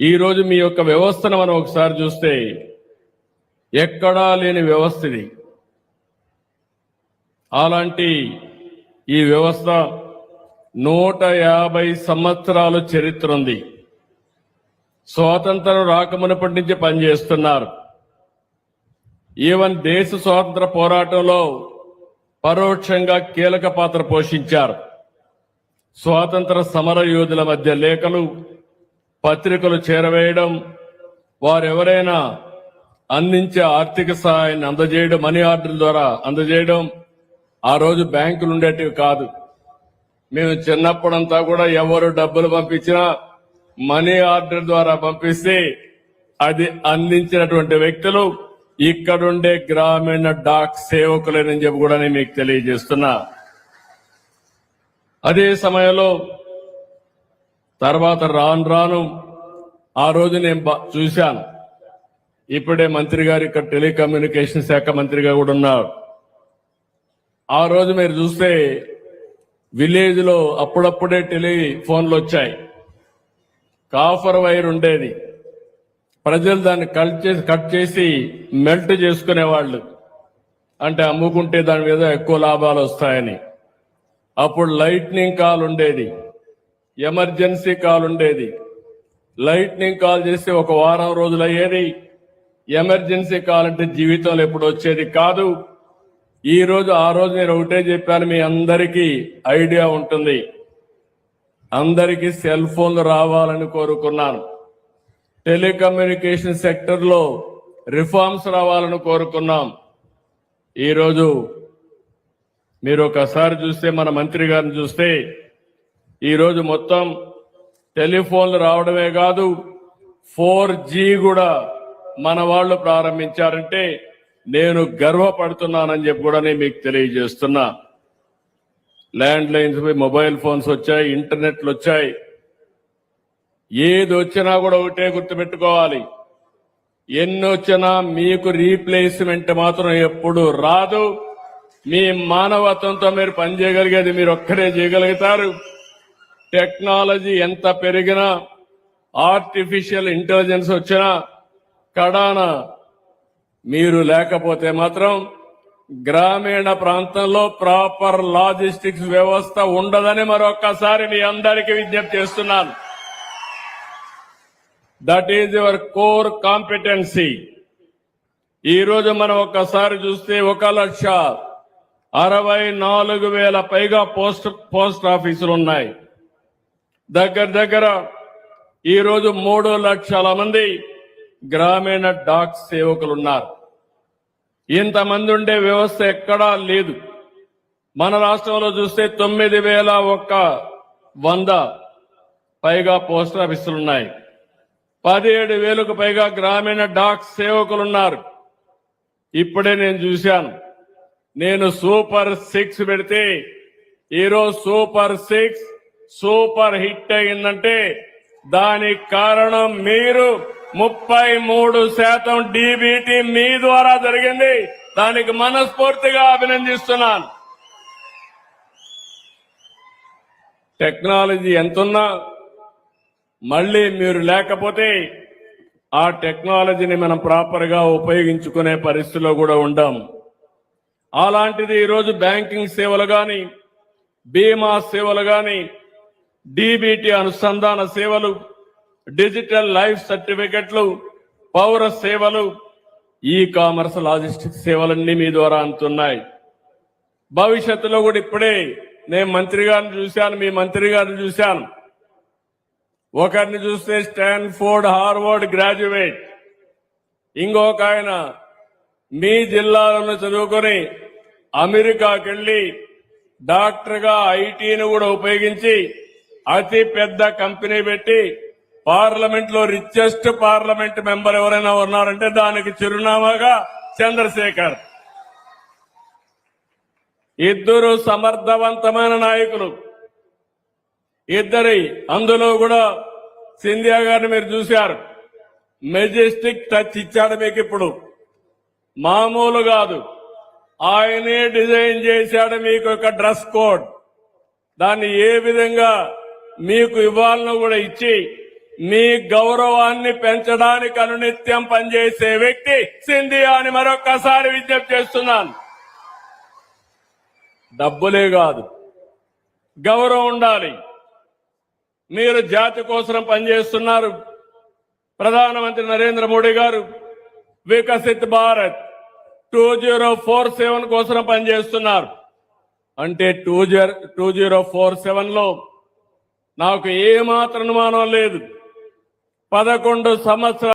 ఈరోజు మీ యొక్క వ్యవస్థను మనం ఒకసారి చూస్తే ఎక్కడా లేని వ్యవస్థ ఇది. అలాంటి ఈ వ్యవస్థ నూట యాభై సంవత్సరాల చరిత్ర ఉంది. స్వాతంత్రం రాకమునప్పటి నుంచి పనిచేస్తున్నారు. ఈవెన్ దేశ స్వాతంత్ర పోరాటంలో పరోక్షంగా కీలక పాత్ర పోషించారు. స్వాతంత్ర సమర యోధుల మధ్య లేఖలు పత్రికలు చేరవేయడం వారెవరైనా అందించే ఆర్థిక సహాయాన్ని అందజేయడం మనీ ఆర్డర్ ద్వారా అందజేయడం ఆ రోజు బ్యాంకులు ఉండేటివి కాదు. మేము చిన్నప్పుడంతా కూడా ఎవరు డబ్బులు పంపించినా మనీ ఆర్డర్ ద్వారా పంపిస్తే అది అందించినటువంటి వ్యక్తులు ఇక్కడుండే గ్రామీణ డాక్ సేవకులేనని చెప్పి కూడా నేను మీకు తెలియజేస్తున్నా. అదే సమయంలో తర్వాత రాను రాను ఆ రోజు నేను చూశాను. ఇప్పుడే మంత్రి గారు ఇక్కడ టెలికమ్యూనికేషన్ శాఖ మంత్రిగా కూడా ఉన్నారు. ఆ రోజు మీరు చూస్తే విలేజ్లో అప్పుడప్పుడే టెలిఫోన్లు వచ్చాయి. కాఫర్ వైర్ ఉండేది. ప్రజలు దాన్ని కట్ చేసి కట్ చేసి మెల్ట్ చేసుకునేవాళ్ళు. అంటే అమ్ముకుంటే దాని మీద ఎక్కువ లాభాలు వస్తాయని. అప్పుడు లైట్నింగ్ కాల్ ఉండేది. ఎమర్జెన్సీ కాల్ ఉండేది. లైట్నింగ్ కాల్ చేస్తే ఒక వారం రోజులు అయ్యేది ఎమర్జెన్సీ కాల్ అంటే జీవితంలో ఎప్పుడు వచ్చేది కాదు. ఈ రోజు ఆ రోజు నేను ఒకటే చెప్పాను మీ అందరికీ ఐడియా ఉంటుంది. అందరికీ సెల్ ఫోన్లు రావాలని కోరుకున్నాను. టెలికమ్యూనికేషన్ సెక్టర్లో రిఫార్మ్స్ రావాలని కోరుకున్నాం. ఈరోజు మీరు ఒకసారి చూస్తే మన మంత్రి గారిని చూస్తే ఈరోజు మొత్తం టెలిఫోన్లు రావడమే కాదు ఫోర్ జీ కూడా మన వాళ్ళు ప్రారంభించారంటే నేను గర్వపడుతున్నానని చెప్పి కూడా నేను మీకు తెలియజేస్తున్నా. ల్యాండ్ లైన్స్ మొబైల్ ఫోన్స్ వచ్చాయి ఇంటర్నెట్లు వచ్చాయి. ఏది వచ్చినా కూడా ఒకటే గుర్తుపెట్టుకోవాలి. ఎన్ని వచ్చినా మీకు రీప్లేస్మెంట్ మాత్రం ఎప్పుడు రాదు. మీ మానవత్వంతో మీరు పనిచేయగలిగేది మీరు ఒక్కరే చేయగలుగుతారు. టెక్నాలజీ ఎంత పెరిగినా ఆర్టిఫిషియల్ ఇంటెలిజెన్స్ వచ్చినా కడాన మీరు లేకపోతే మాత్రం గ్రామీణ ప్రాంతంలో ప్రాపర్ లాజిస్టిక్స్ వ్యవస్థ ఉండదని మరొక్కసారి మీ అందరికీ విజ్ఞప్తి చేస్తున్నాను. That is your core competency ఈరోజు మనం ఒక్కసారి చూస్తే ఒక లక్ష అరవై నాలుగు వేల పైగా పోస్ట్ పోస్ట్ ఆఫీసులు ఉన్నాయి. దగ్గర దగ్గర ఈరోజు మూడు లక్షల మంది గ్రామీణ డాక్ సేవకులు ఉన్నారు ఇంతమంది ఉండే వ్యవస్థ ఎక్కడా లేదు. మన రాష్ట్రంలో చూస్తే తొమ్మిది వేల ఒక్క వంద పైగా పోస్ట్ ఆఫీసులు ఉన్నాయి. పదిహేడు వేలకు పైగా గ్రామీణ డాక్ సేవకులు ఉన్నారు ఇప్పుడే నేను చూశాను. నేను సూపర్ సిక్స్ పెడితే ఈరోజు సూపర్ సిక్స్ సూపర్ హిట్ అయిందంటే దానికి కారణం మీరు ముప్పై మూడు శాతం డీబీటీ మీ ద్వారా జరిగింది. దానికి మనస్ఫూర్తిగా అభినందిస్తున్నాను. టెక్నాలజీ ఎంతున్నా మళ్ళీ మీరు లేకపోతే ఆ టెక్నాలజీని మనం ప్రాపర్గా ఉపయోగించుకునే పరిస్థితిలో కూడా ఉండం. అలాంటిది ఈరోజు బ్యాంకింగ్ సేవలు కానీ బీమా సేవలు కానీ డీబీటీ అనుసంధాన సేవలు డిజిటల్ లైఫ్ సర్టిఫికెట్లు పౌర సేవలు ఈ కామర్స్ లాజిస్టిక్ సేవలన్నీ మీ ద్వారా అందుతున్నాయి. భవిష్యత్తులో కూడా ఇప్పుడే నేను మంత్రి గారిని చూశాను మీ మంత్రి గారిని చూశాను. ఒకరిని చూస్తే స్టాన్ఫోర్డ్ హార్వర్డ్ గ్రాడ్యుయేట్. ఇంకొక ఆయన మీ జిల్లాలను చదువుకొని అమెరికాకి వెళ్ళి డాక్టర్గా ఐటీని కూడా ఉపయోగించి అతి పెద్ద కంపెనీ పెట్టి పార్లమెంట్లో రిచెస్ట్ పార్లమెంట్ మెంబర్ ఎవరైనా ఉన్నారంటే దానికి చిరునామాగా చంద్రశేఖర్. ఇద్దరు సమర్థవంతమైన నాయకులు. ఇద్దరి అందులో కూడా సింధియా గారిని మీరు చూశారు. మెజెస్టిక్ టచ్ ఇచ్చాడు మీకు ఇప్పుడు. మామూలు కాదు. ఆయనే డిజైన్ చేశాడు మీకు ఒక డ్రెస్ కోడ్. దాన్ని ఏ విధంగా మీకు ఇవ్వాలను కూడా ఇచ్చి మీ గౌరవాన్ని పెంచడానికి అనునిత్యం పనిచేసే వ్యక్తి సింధియా అని మరొక్కసారి విజ్ఞప్తి చేస్తున్నాను. డబ్బులే కాదు గౌరవం ఉండాలి. మీరు జాతి కోసం పనిచేస్తున్నారు. ప్రధానమంత్రి నరేంద్ర మోడీ గారు Viksit Bharat two zero four seven కోసం పనిచేస్తున్నారు. అంటే two zero two zero four సెవెన్లో నాకు ఏమాత్రం అనుమానం లేదు. పదకొండు సంవత్సరాలు